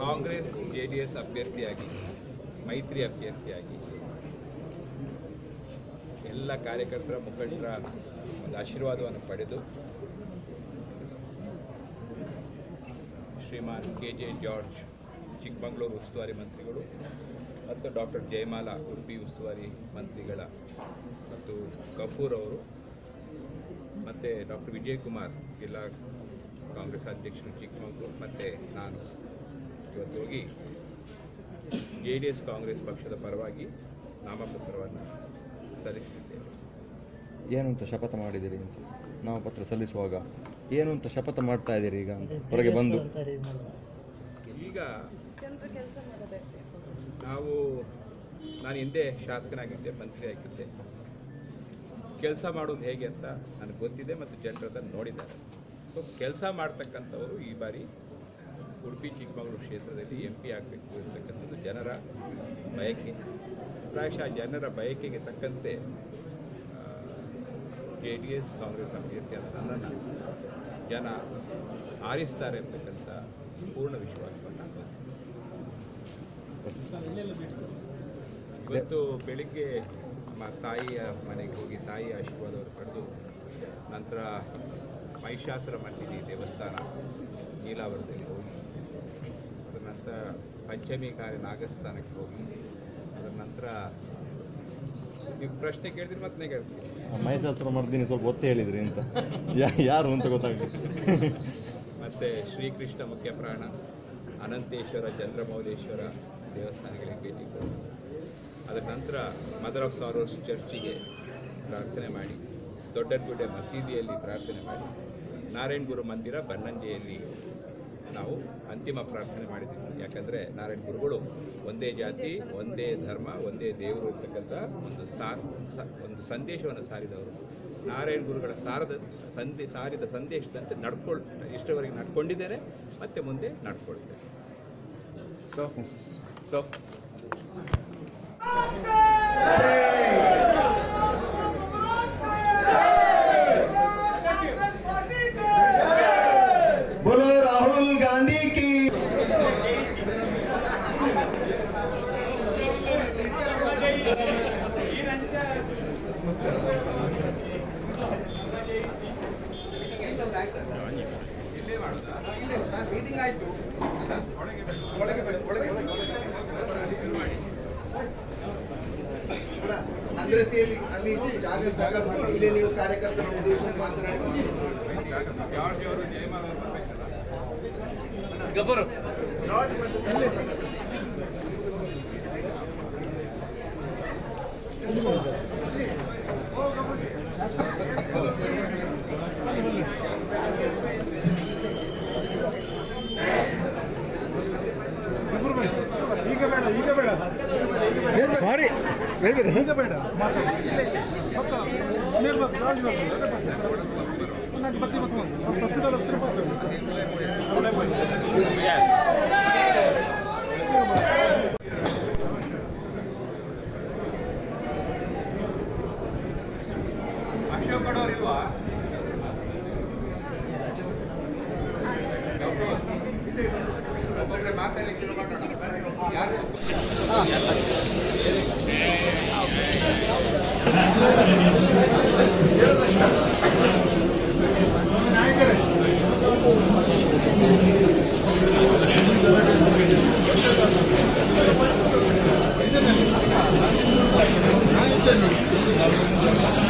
Congress J D S ಅಭ್ಯರ್ಥಿಯಾಗಿ, ಮೈತ್ರಿ ಅಭ್ಯರ್ಥಿಯಾಗಿ ಎಲ್ಲ ಕಾರ್ಯಕರ್ತರ ಮುಖಂಡರ ಒಂದು ಆಶೀರ್ವಾದವನ್ನು ಪಡೆದು Shriman K J George, Chikkamagaluru ಉಸ್ತುವಾರಿ ಮಂತ್ರಿಗಳು ಮತ್ತು ಡಾಕ್ಟರ್ ಜಯಮಾಲಾ, ಉಡುಪಿ ಉಸ್ತುವಾರಿ ಮಂತ್ರಿಗಳ ಮತ್ತು ಗಫೂರ್ ಅವರು ಮತ್ತು ಡಾಕ್ಟರ್ ವಿಜಯ್ ಕುಮಾರ್ ಜಿಲ್ಲಾ ಕಾಂಗ್ರೆಸ್ ಅಧ್ಯಕ್ಷರು ಚಿಕ್ಕಮಗಳೂರು ಮತ್ತು ನಾನು. ಇವತ್ತು ಹೋಗಿ ಜೆ ಡಿ ಎಸ್ ಕಾಂಗ್ರೆಸ್ ಪಕ್ಷದ ಪರವಾಗಿ ನಾಮಪತ್ರವನ್ನು ಸಲ್ಲಿಸಿದ್ದೇವೆ ಏನು ಅಂತ ಶಪಥ ಮಾಡಿದ್ದೀರಿ ಅಂತ? ನಾಮಪತ್ರ ಸಲ್ಲಿಸುವಾಗ ಏನು ಅಂತ ಶಪಥ ಮಾಡ್ತಾ ಇದ್ದೀರಿ ಈಗ ಹೊರಗೆ ಬಂದು. ಈಗ ನಾವು ನಾನು ಹಿಂದೆ ಶಾಸಕನಾಗಿದ್ದೆ ಮಂತ್ರಿ ಆಗಿದ್ದೆ ಕೆಲಸ ಮಾಡೋದು ಹೇಗೆ ಅಂತ ನನಗೆ ಗೊತ್ತಿದೆ ಮತ್ತು ಜನರು ಅದನ್ನು ನೋಡಿದ್ದಾರೆ. ಸೊ ಕೆಲಸ ಮಾಡ್ತಕ್ಕಂಥವರು ಈ ಬಾರಿ ಉಡುಪಿ ಚಿಕ್ಕಮಗಳೂರು ಕ್ಷೇತ್ರದಲ್ಲಿ ಎಂ ಪಿ ಆಗಬೇಕು ಇರ್ತಕ್ಕಂಥದ್ದು ಜನರ ಬಯಕೆ. ಪ್ರಾಯಶಃ ಜನರ ಬಯಕೆಗೆ ತಕ್ಕಂತೆ ಜೆ ಡಿ ಎಸ್ ಕಾಂಗ್ರೆಸ್ ಅಭ್ಯರ್ಥಿಯಾದ ನನ್ನನ್ನು ಜನ ಆರಿಸ್ತಾರೆ ಅಂತಕ್ಕಂಥ ಪೂರ್ಣ ವಿಶ್ವಾಸವನ್ನು ಇವತ್ತು ಬೆಳಿಗ್ಗೆ ನಮ್ಮ ತಾಯಿಯ ಮನೆಗೆ ಹೋಗಿ ತಾಯಿಯ ಆಶೀರ್ವಾದವನ್ನು ಪಡೆದು ನಂತರ ಮಹಿಷಾಸುರ ಮರ್ದಿನಿ ದೇವಸ್ಥಾನ ನೀಲಾವರದಲ್ಲಿ ಹೋಗಿ ಅದರ ನಂತರ ಪಂಚಮಿ ಕಾರ್ಯ ನಾಗಸ್ಥಾನಕ್ಕೆ ಹೋಗಿ ಅದರ ನಂತರ ನೀವು ಪ್ರಶ್ನೆ ಕೇಳಿದ್ರೆ ಮತ್ತೆ ಕೇಳ್ತೀನಿ. ಮಹಿಷಾಸುರ ಮರ್ದಿನಿ ಸ್ವಲ್ಪ ಗೊತ್ತೇ ಹೇಳಿದ್ರಿ ಅಂತ. ಯಾ- ಯಾರು ಅಂತ ಗೊತ್ತಾಗ್ತದೆ ಮತ್ತು ಶ್ರೀಕೃಷ್ಣ ಮುಖ್ಯ ಪ್ರಾಣ ಅನಂತೇಶ್ವರ ಚಂದ್ರಮೌಲೇಶ್ವರ ದೇವಸ್ಥಾನಗಳಿಗೆ ಭೇಟಿ ಕೊಟ್ಟು ಅದರ ನಂತರ ಮದರ್ ಆಫ್ ಸಾರೋಸ್ ಚರ್ಚಿಗೆ ಪ್ರಾರ್ಥನೆ ಮಾಡಿ ದೊಡ್ಡನಗುಡ್ಡೆ ಮಸೀದಿಯಲ್ಲಿ ಪ್ರಾರ್ಥನೆ ಮಾಡಿ ನಾರಾಯಣ ಗುರು ಮಂದಿರ ಬನ್ನಂಜೆಯಲ್ಲಿ ನಾವು ಅಂತಿಮ ಪ್ರಾರ್ಥನೆ ಮಾಡಿದ್ದೀವಿ. ಯಾಕಂದರೆ ನಾರಾಯಣ ಗುರುಗಳು ಒಂದೇ ಜಾತಿ ಒಂದೇ ಧರ್ಮ ಒಂದೇ ದೇವರು ಇರ್ತಕ್ಕಂಥ ಒಂದು ಸಾರ್ ಒಂದು ಸಂದೇಶವನ್ನು ಸಾರಿದವರು. ನಾರಾಯಣ ಗುರುಗಳ ಸಾರದ ಸಂದೇ ಸಾರಿದ ಸಂದೇಶದಂತೆ ನಡ್ಕೊಳ್ ಇಷ್ಟವರೆಗೆ ನಡ್ಕೊಂಡಿದ್ದೇನೆ ಮತ್ತೆ ಮುಂದೆ ನಡ್ಕೊಳ್ತೇನೆ. ಸೊ ಸೊ बोलो राहुल गांधी की ಮೀಟಿಂಗ್ ಆಯ್ತು ಒಳಗೆ ಬನ್ನಿ, ಒಳಗೆ ಅಂದ್ರಸ್ತಿಯಲ್ಲಿ ಅಲ್ಲಿ ಜಾಗ ಜಾಗ ಮಾಡಿ, ಇಲ್ಲೇ ನೀವು ಕಾರ್ಯಕರ್ತರ ಉದ್ದೇಶ ಮಾತನಾಡಿ ಜಾರ್ಜ್ ಅವರು ಜಯಮಾಲ ಹೇಳ್ಬೇಡಿ ಈಗ ಬೇಡ ಪಕ್ಕ ನಾನು